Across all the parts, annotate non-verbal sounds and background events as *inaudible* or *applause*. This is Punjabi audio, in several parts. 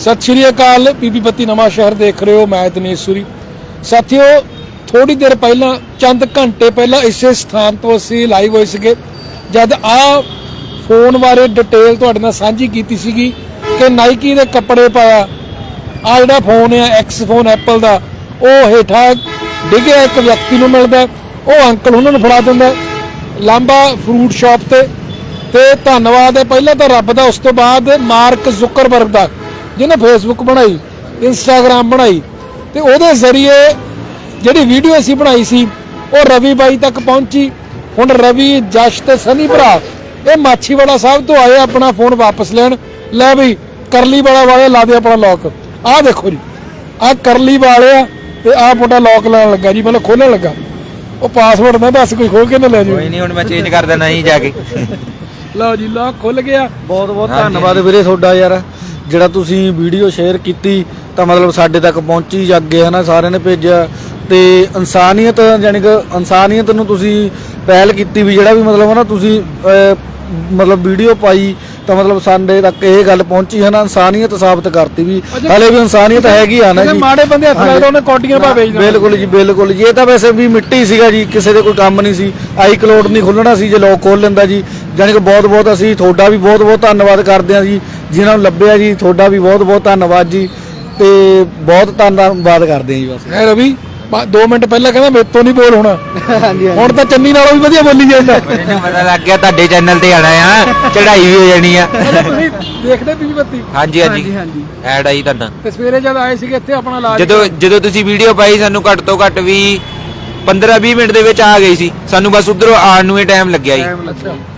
ਸਤਿ ਸ਼੍ਰੀ ਅਕਾਲ, ਬੀਬੀ ਬੱਤੀ ਨਵਾਂ ਸ਼ਹਿਰ ਦੇਖ ਰਹੇ ਹੋ, ਮੈਂ ਦਿਨੇਸ਼ ਸੂਰੀ। ਸਾਥੀਓ ਥੋੜੀ ਦੇਰ ਪਹਿਲਾਂ, ਚੰਦ ਘੰਟੇ ਪਹਿਲਾਂ ਇਸੇ ਸਥਾਨ ਤੋਂ ਅਸੀਂ ਲਾਈਵ ਹੋਏ ਸੀਗੇ, ਜਦ ਆ ਫੋਨ ਬਾਰੇ ਡਿਟੇਲ ਤੁਹਾਡੇ ਨਾਲ ਸਾਂਝੀ ਕੀਤੀ ਸੀਗੀ ਕਿ ਨਾਈਕੀ ਦੇ ਕੱਪੜੇ ਪਾਇਆ। ਆ ਜਿਹੜਾ ਫੋਨ ਹੈ ਐਕਸ ਫੋਨ ਐਪਲ ਦਾ, ਉਹ ਹੇਠਾਂ ਡਿੱਗਿਆ, ਇੱਕ ਵਿਅਕਤੀ ਨੂੰ ਮਿਲਦਾ, ਉਹ ਅੰਕਲ ਉਹਨਾਂ ਨੂੰ ਫੜਾ ਦਿੰਦਾ। ਲਾਂਬਾ ਫਰੂਟ ਸ਼ਾਪ ਤੇ ਤੇ ਧੰਨਵਾਦ ਹੈ, ਪਹਿਲਾਂ ਤਾਂ ਰੱਬ ਦਾ, ਉਸ ਤੋਂ ਬਾਅਦ ਮਾਰਕ ਜ਼ੁਕਰਬਰਗ ਦਾ। ਜਿਹਨੇ ਫੇਸਬੁੱਕ ਬਣਾਈ ਇੰਸਟਾਗ੍ਰam ਬਣਾਈ ਤੇ ਉਹਦੇ ਜ਼ਰੀਏ ਜਿਹੜੀ ਵੀਡੀਓ ਅਸੀਂ ਬਣਾਈ ਸੀ ਉਹ ਰਵੀ ਬਾਈ ਤੱਕ ਪਹੁੰਚੀ। ਹੁਣ ਰਵੀ ਜਸ਼ ਤੇ ਸਨੀ ਭਰਾ ਇਹ ਮਾਛੀਵਾੜਾ ਸਾਹਿਬ ਤੋਂ ਆਏ ਆਪਣਾ ਫੋਨ ਵਾਪਸ ਲੈਣ। ਲੈ ਬਈ ਕਰਲੀ ਵਾਲਾ ਵਾਲੇ ਲਾ ਦੇ ਆਪਣਾ ਲੋਕ ਆਹ ਦੇਖੋ ਜੀ ਆਹ ਕਰਲੀ ਵਾਲੇ ਆ ਤੇ ਆਹ ਮੁੰਡਾ ਲੋਕ ਲਾਉਣ ਲੱਗਾ ਜੀ ਮਤਲਬ ਖੋਲਣ ਲੱਗਾ। ਉਹ ਪਾਸਵਰਡ ਨਾ ਦੱਸ ਕੋਈ ਖੋਲ ਕੇ ਨਾ ਲੈ ਜਾਓ। ਕੋਈ ਨਹੀਂ ਹੁਣ ਮੈਂ ਚੇਂਜ ਕਰ ਦੇਣਾ ਹੀ ਜਾ ਕੇ। ਲਓ ਜੀ ਲੋਕ ਖੁੱਲ ਗਿਆ। ਬਹੁਤ ਬਹੁਤ। ਧੰਨਵਾਦ ਵੀਰੇ ਤੁਹਾਡਾ ਯਾਰ। ਜਿਹੜਾ ਤੁਸੀਂ ਵੀਡੀਓ ਸ਼ੇਅਰ ਕੀਤੀ ਤਾਂ ਮਤਲਬ ਸਾਡੇ ਤੱਕ ਪਹੁੰਚੀ ਜਾਂ ਅੱਗੇ ਹਨਾ ਸਾਰਿਆਂ ਨੇ ਭੇਜਿਆ। ਤੇ ਇਨਸਾਨੀਅਤ ਯਾਨੀ ਕਿ ਇਨਸਾਨੀਅਤ ਨੂੰ ਤੁਸੀਂ ਪਹਿਲ ਕੀਤੀ ਵੀ ਜਿਹੜਾ ਵੀ ਮਤਲਬ ਹਨਾ ਤੁਸੀਂ ਅਹ, ਮਤਲਬ ਵੀਡੀਓ ਪਾਈ ਤਾਂ ਮਤਲਬ ਸਾਡੇ ਤੱਕ ਇਹ ਗੱਲ ਪਹੁੰਚੀ ਹੈ ਨਾ ਇਨਸਾਨੀਅਤ ਸਾਬਤ ਕਰਤੀ ਵੀ। ਹਲੇ ਵੀ ਇਨਸਾਨੀਅਤ ਹੈਗੀ ਆ ਨਾ ਜੀ। ਮਾੜੇ ਬੰਦੇ ਹੱਥ। ਲੱਗਦਾ ਉਹਨੇ ਕੋਟੀਆਂ ਪਾ ਵੇਚ ਦੇਣਾ। ਬਿਲਕੁਲ ਜੀ ਬਿਲਕੁਲ ਜੀ। ਇਹ ਤਾਂ ਵੈਸੇ ਵੀ ਮਿੱਟੀ ਸੀਗਾ ਜੀ ਕਿਸੇ ਦੇ ਕੋਈ ਕੰਮ ਨਹੀਂ ਸੀ। ਆਈ ਕਲੋਡ ਨਹੀਂ ਖੁੱਲਣਾ ਸੀ ਜੇ ਲੋਕ ਖੋਲ ਲੈਂਦਾ ਜੀ। ਜਾਣੀ ਕਿ ਬਹੁਤ ਬਹੁਤ ਅਸੀਂ ਤੁਹਾਡਾ ਵੀ ਬਹੁਤ ਬਹੁਤ ਧੰਨਵਾਦ ਕਰਦੇ ਹਾਂ ਜੀ ਜਿਨ੍ਹਾਂ ਨੂੰ ਲੱਭਿਆ ਜੀ ਤੁਹਾਡਾ ਵੀ ਬਹੁਤ ਬਹੁਤ ਧੰਨਵਾਦ ਜੀ ਤੇ ਬਹੁਤ ਧੰਨਵਾਦ ਕਰਦੇ ਹਾਂ ਜੀ ਬਸ। ਹੈ ਰਵੀ 2 ਮਿੰਟ ਪਹਿਲਾਂ ਕਹਿੰਦਾ ਮੇਰੇ ਤੋਂ ਨਹੀਂ ਬੋਲ ਹੋਣਾ। ਹਾਂਜੀ ਹੁਣ ਤਾਂ ਚੰਨੀ ਨਾਲੋਂ ਵੀ ਵਧੀਆ ਬੋਲੀ ਜਾਂਦਾ। ਮੈਨੂੰ ਪਤਾ ਲੱਗ ਗਿਆ ਤੁਹਾਡੇ ਚੈਨਲ ਤੇ ਆਣਾ ਆ ਚੜ੍ਹਾਈ ਵੀ ਹੋ ਜਾਣੀ ਆ। ਤੁਸੀਂ ਦੇਖਦੇ ਬੀਬੀ ਬੱਤੀ? ਹਾਂਜੀ ਹਾਂਜੀ। ਐਡ ਆਈ ਤੁਹਾਡਾ। ਤੇ ਸਵੇਰੇ ਜਦ ਆਏ ਸੀਗੇ ਇੱਥੇ ਆਪਣਾ ਇਲਾਜ ਜਦੋਂ ਜਦੋਂ ਤੁਸੀਂ ਵੀਡੀਓ ਪਾਈ ਸਾਨੂੰ ਘੱਟ ਤੋਂ ਘੱਟ ਵੀ 15-20 ਮਿੰਟ ਦੇ ਵਿੱਚ ਆ ਗਈ ਸੀ। ਸਾਨੂੰ ਬਸ ਉਧਰੋਂ ਆਉਣ ਨੂੰ ਹੀ ਟਾਈਮ ਲੱਗਿਆ ਜੀ।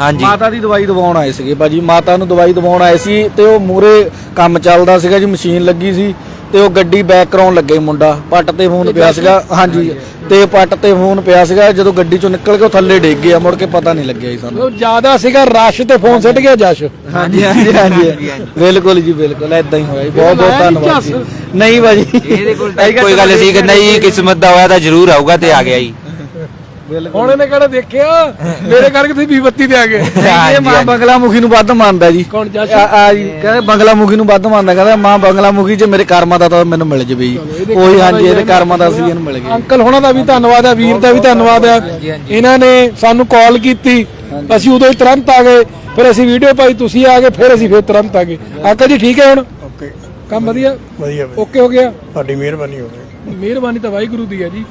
ਹਾਂਜੀ। ਮਾਤਾ ਦੀ ਦਵਾਈ ਦਵਾਉਣ ਆਏ ਸੀਗੇ। ਬਾਜੀ ਮਾਤਾ ਨੂੰ ਦਵਾਈ ਦਵਾਉਣ ਆਏ ਸੀ ਤੇ ਉਹ ਮੂਰੇ ਕੰਮ ਚੱਲਦਾ ਸੀਗਾ ਜੀ ਮਸ਼ੀਨ ਲੱਗੀ ਸੀ। ਤੇ ਉਹ ਗੱਡੀ ਬੈਕ ਕਰਾਉਣ ਲੱਗੇ ਮੁੰਡਾ ਪੱਟ ਤੇ ਫੋਨ ਪਿਆ ਸੀਗਾ ਹਾਂਜੀ। ਤੇ ਪੱਟ ਤੇ ਫੋਨ ਪਿਆ ਸੀਗਾ ਜਦੋਂ ਗੱਡੀ ਚੋਂ ਨਿਕਲ ਕੇ ਉਹ ਥੱਲੇ ਡਿੱਗ ਗਿਆ ਮੁੜ ਕੇ ਪਤਾ ਨਹੀਂ ਲੱਗਿਆ ਜੀ ਸਾਨੂੰ। ਉਹ ਜ਼ਿਆਦਾ ਸੀਗਾ ਰਸ਼ ਤੇ ਫੋਨ ਸਿੱਟ ਗਿਆ ਜਸ਼। ਹਾਂਜੀ ਹਾਂਜੀ ਹਾਂਜੀ। ਬਿਲਕੁਲ ਜੀ ਬਿਲਕੁਲ ਐਦਾਂ ਹੀ ਹੋਇਆ ਜੀ। ਬਹੁਤ ਬਹੁਤ ਧੰਨਵਾਦ ਜੀ। ਨਹੀਂ ਬਾਜੀ ਇਹਦੇ ਕੋਲ ਕੋਈ ਗੱਲ ਸੀ ਕਹਿੰਦਾ ਜੀ ਕਿਸਮਤ ਦਾ ਹੋਇਆ ਤਾਂ ਜ਼ਰੂਰ ਆਊਗਾ ਤੇ ਆ ਗਿਆ ਜੀ। ਹੁਣ ਇਹਨੇ ਕਿਹੜਾ ਦੇਖਿਆ? ਮੇਰੇ ਕਰਕੇ ਤੁਸੀਂ ਬੀਬੀ ਬੱਤੀ ਤੇ ਆ ਗਏ। ਇਹ ਮਾਂ ਬੰਗਲਾ ਮੁਖੀ ਨੂੰ ਵੱਧ ਮੰਨਦਾ ਜੀ। ਕੌਣ ਜਸ਼ ਆ ਆ ਜੀ ਕਹਿੰਦੇ ਬੰਗਲਾ ਮੁਖੀ ਨੂੰ ਵੱਧ ਮੰਨਦਾ ਕਹਿੰਦਾ ਮਾਂ ਬੰਗਲਾ ਮੁਖੀ ਜੇ ਮੇਰੇ ਕਰਮਾਂ ਦਾ ਤਾਂ ਮੈਨੂੰ ਮਿਲ ਜਵੇ ਜੀ। ਉਹੀ ਹਾਂਜੀ ਇਹਦੇ ਹੀ ਕਰਮਾਂ ਦਾ ਸੀ ਇਹਨੂੰ ਮਿਲ ਗਿਆ ਅੰਕਲ ਹੋਣਾ ਦਾ ਵੀ ਧੰਨਵਾਦ ਹੈ ਵੀਰ ਦਾ ਵੀ ਧੰਨਵਾਦ ਹੈ ਇਹਨਾਂ ਨੇ ਸਾਨੂੰ ਕਾਲ ਕੀਤੀ। ਅਸੀਂ ਉਦੋਂ ਹੀ ਤੁਰੰਤ ਆ ਗਏ। ਫਿਰ ਅਸੀਂ ਵੀਡੀਓ ਪਾਈ ਤੁਸੀਂ ਆ ਗਏ ਫਿਰ ਅਸੀਂ ਫਿਰ ਤੁਰੰਤ ਆ ਗਏ। ਅੰਕਲ ਜੀ ਠੀਕ ਹੈ ਹੁਣ? ਓਕੇ। ਕੰਮ ਵਧੀਆ? ਵਧੀਆ। ਓਕੇ ਹੋ ਗਿਆ? ਤੁਹਾਡੀ ਮਿਹਰਬਾਨੀ ਹੋਵੇ ਮਿਹਰਬਾਨੀ ਤਾਂ ਵਾਹਿਗੁਰੂ ਦੀ ਹੈ ਜੀ।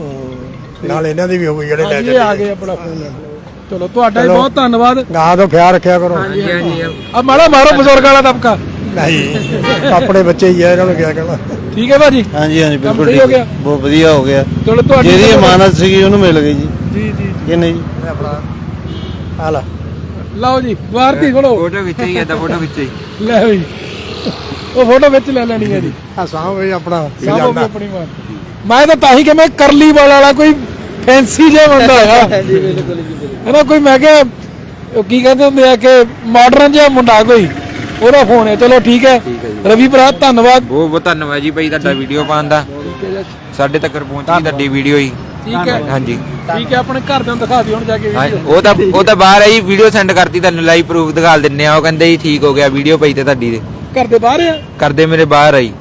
ਨਾਲ ਇਹਨਾਂ ਦੀ ਵੀ ਹੋਵੇ ਜਿਹੜੇ ਲੈ ਹਾਂਜੀ ਇਹ ਆ ਗਏ ਆਪਣਾ ਫੋਨ। ਚਲੋ ਤੁਹਾਡਾ ਵੀ ਬਹੁਤ ਧੰਨਵਾਦ। ਗਾਂ ਤੋਂ ਖਿਆਲ ਰੱਖਿਆ ਕਰੋ। ਆ ਮਾੜਾ ਮਾਰੋ ਬਜ਼ੁਰਗ ਵਾਲਾ ਦਬਕਾ ਨਹੀਂ ਆਪਣੇ ਬੱਚੇ ਹੀ ਆ ਇਹਨਾਂ ਨੂੰ ਕਿਆ ਕਹਿਣਾ ਠੀਕ ਹੈ ਭਾਜੀ? ਹਾਂਜੀ ਹਾਂਜੀ ਬਿਲਕੁਲ ਸਹੀ ਹੋ ਠੀਕ ਗਿਆ? ਹੈ। ਬਹੁਤ ਵਧੀਆ ਹੋ ਗਿਆ। ਚਲੋ ਤੁਹਾਡੀ ਜਿਹਦੀ ਇਮਾਨਤ ਸੀਗੀ ਉਹਨੂੰ ਮਿਲ ਗਈ ਜੀ। ਜੀ ਜੀ ਕਿ ਨਹੀਂ ਜੀ। ਆ ਲੈ। ਲਓ ਜੀ ਵਾਰਤੀ ਖੜੋ। ਫੋਟੋ ਵਿੱਚ ਹੀ ਤਾਂ ਫੋਟੋ ਵਿੱਚ ਹੀ ਲੈ ਬਈ ਉਹ ਫੋਟੋ ਵਿੱਚ ਲੈ ਲੈਣੀ ਹੈ ਜੀ। ਆ ਸਾਹ ਵੀ ਆਪਣਾ ਜਾਂਦਾ ਆਪਣੀ ਮਾਰ ਮੈਂ ਤਾਂ ਤਾਂ ਹੀ ਕਿ ਮੈਂ ਕਰਲੀ ਵਾਲ ਵਾਲਾ ਕੋਈ ਫੈਂਸੀ ਜਿਹਾ ਬੰਦਾ ਆ ਹੈਨਾ ਕੋਈ ਮੈਂ ਕਿਹਾ ਉਹ ਕੀ ਕਹਿੰਦੇ ਹੁੰਦੇ ਆ ਕਿ ਮਾਡਰਨ ਜਿਹਾ ਮੁੰਡਾ ਕੋਈ ਉਹਦਾ ਫੋਨ ਹੈ। ਚਲੋ ਠੀਕ ਹੈ। ਰਵੀ ਭਰਾ ਧੰਨਵਾਦ। ਬਹੁਤ ਬਹੁਤ ਧੰਨਵਾਦ ਜੀ ਭਾਈ ਤੁਹਾਡਾ ਵੀਡੀਓ ਪਾਉਣ ਦਾ। ਸਾਡੇ ਤੱਕ ਪਹੁੰਚੀ ਤੁਹਾਡੀ ਵੀਡੀਓ ਹੀ ਠੀਕ ਹੈ। ਹਾਂਜੀ। ਠੀਕ ਹੈ ਆਪਣੇ ਘਰ ਦੇ ਨੂੰ ਦਿਖਾ ਦਿਓ ਹੁਣ ਜਾ ਕੇ ਹਾਂ, ਵੀਡੀਓ ਉਹ ਤਾਂ ਉਹ ਤਾਂ ਬਾਹਰ ਆਈ ਵੀਡੀਓ ਸੈਂਡ ਕਰਤੀ ਤੁਹਾਨੂੰ ਲਾਈਵ ਪ੍ਰੂਫ ਦਿਖਾ ਦਿੰਨੇ ਆ। ਉਹ ਕਹਿੰਦੇ ਜੀ ਠੀਕ ਹੋ ਗਿਆ ਵੀਡੀਓ ਪਈ ਤੇ ਤੁਹਾਡੀ। ਦੇ ਘਰ ਦੇ ਬਾਹਰ ਆ? ਕਰਦੇ ਮੇਰੇ ਬਾਹਰ ਆਈ।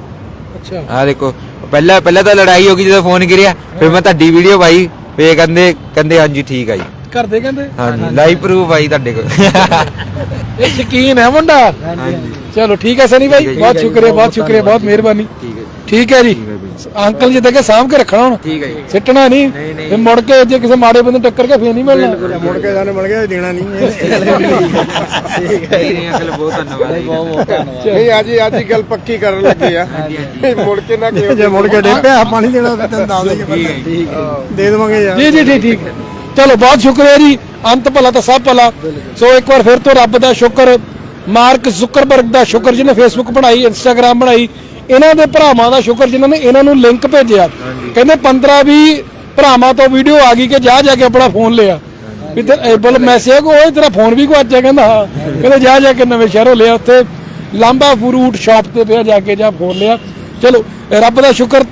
ਅੱਛਾ। ਆ ਦੇਖੋ ਪਹਿਲਾਂ ਪਹਿਲਾਂ ਤਾਂ ਲੜਾਈ ਹੋ ਗਈ ਜਦੋਂ ਫੋਨ ਗਿਰਿਆ ਫਿਰ ਮੈਂ ਤੁਹਾਡੀ ਵੀਡੀਓ ਪਾਈ ਫੇ ਕਹਿੰਦੇ ਕਹਿੰਦੇ ਹਾਂਜੀ ਠੀਕ ਆ ਜੀ। ਘਰ ਦੇ ਕਹਿੰਦੇ? ਹਾਂਜੀ ਲਾਈਵ ਪ੍ਰੂਫ ਆਈ ਤੁਹਾਡੇ ਕੋਲ। ਇਹ ਸ਼ਕੀਨ ਹੈ ਮੁੰਡਾ? ਹਾਂਜੀ। ਚਲੋ ਠੀਕ ਹੈ ਸਨੀ ਭਾਈ। ਬਹੁਤ ਸ਼ੁਕਰੀਆ ਬਹੁਤ ਸ਼ੁਕਰੀਆ ਬਹੁਤ ਮਿਹਰਬਾਨੀ। ਠੀਕ ਹੈ ਜੀ। ਅੰਕਲ ਜੀ ਦੇ ਸਾਂਭ ਕੇ ਰੱਖਣਾ ਹੁਣ। ਠੀਕ ਹੈ ਜੀ। ਸਿੱਟਣਾ ਨਹੀਂ। ਫਿਰ ਮੁੜ ਕੇ ਜੇ ਕਿਸੇ ਮਾੜੇ ਬੰਦੇ ਟੱਕਰ ਕੇ ਫੇਰ ਨਹੀਂ ਮਿਲਣਾ। ਮੁੜ ਕੇ ਜਾਣੇ ਮਿਲ ਗਿਆ ਦੇਣਾ ਨਹੀਂ। *laughs* ਨਹੀਂ ਅੰਕਲ ਬਹੁਤ ਧੰਨਵਾਦ ਜੀ। ਨਹੀਂ ਅੱਜ ਅੱਜ ਹੀ ਗੱਲ ਪੱਕੀ ਕਰਨ ਲੱਗੇ ਆ। ਮੁੜ ਕੇ ਨਾ ਜੇ ਮੁੜ ਕੇ ਡੇ ਪਿਆ ਪਾਣੀ ਦੇਣਾ ਤਾਂ ਦੱਸ ਠੀਕ ਹੈ ਦੇ ਦੇਵਾਂਗੇ ਯਾਰ। ਜੀ ਜੀ ਠੀਕ ਠੀਕ। ਚਲੋ ਬਹੁਤ ਸ਼ੁਕਰੀਆ ਜੀ। ਅੰਤ ਭਲਾ ਤਾਂ ਸਭ ਭਲਾ। ਸੋ ਇੱਕ ਵਾਰ ਫਿਰ ਤੋਂ ਰੱਬ ਦਾ ਸ਼ੁਕਰ ਮਾਰਕ ਜ਼ੁਕਰਬਰਗ ਦਾ ਸ਼ੁਕਰ ਜਿਹਨੇ ਫੇਸਬੁੱਕ ਬਣਾਈ ਇੰਸਟਾਗ੍ਰam ਬਣਾਈ ਇਹਨਾਂ ਦੇ ਭਰਾਵਾਂ ਦਾ ਸ਼ੁਕਰ ਜਿਨ੍ਹਾਂ ਨੇ ਇਹਨਾਂ ਨੂੰ ਲਿੰਕ ਭੇਜਿਆ। ਕਹਿੰਦੇ 15 20 ਭਰਾਵਾਂ ਤੋਂ ਵੀਡੀਓ ਆ ਗਈ ਕਿ ਜਾ ਜਾ ਕੇ ਆਪਣਾ ਫੋਨ ਲਿਆ। ਵੀ ਤੇ ਏਬਲ ਮੈਸੇਜ ਉਹ ਤੇਰਾ ਫੋਨ ਵੀ ਗੁਆਚਿਆ ਕਹਿੰਦਾ ਹਾਂ। ਕਹਿੰਦੇ ਜਾ ਜਾ ਕੇ ਨਵੇਂ ਸ਼ਹਿਰੋਂ ਲਿਆ ਉੱਥੇ। ਲਾਂਬਾ ਫਰੂਟ ਸ਼ਾਪ ਤੇ ਪਿਆ ਜਾ ਕੇ ਜਾ ਫੋਨ ਲਿਆ। ਚਲੋ ਰੱਬ ਦਾ ਸ਼ੁਕਰ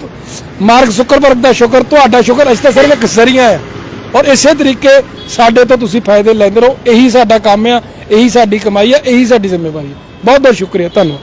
ਮਾਰਕ ਜ਼ੁਕਰਬਰਗ ਦਾ ਸ਼ੁਕਰ ਤੁਹਾਡਾ ਸ਼ੁਕਰ ਅਸੀਂ ਤਾਂ ਸਿਰਫ ਇੱਕ ਜ਼ਰੀਆ ਹੈ ਔਰ ਇਸੇ ਤਰੀਕੇ ਸਾਡੇ ਤੋਂ ਤੁਸੀਂ ਫਾਇਦੇ ਲੈਂਦੇ ਰਹੋ। ਇਹੀ ਸਾਡਾ ਕੰਮ ਆ ਇਹੀ ਸਾਡੀ ਕਮਾਈ ਆ ਇਹੀ ਸਾਡੀ ਜ਼ਿੰਮੇਵਾਰੀ ਬਹੁਤ ਬਹੁਤ ਸ਼ੁਕਰੀਆ ਧੰਨਵਾਦ।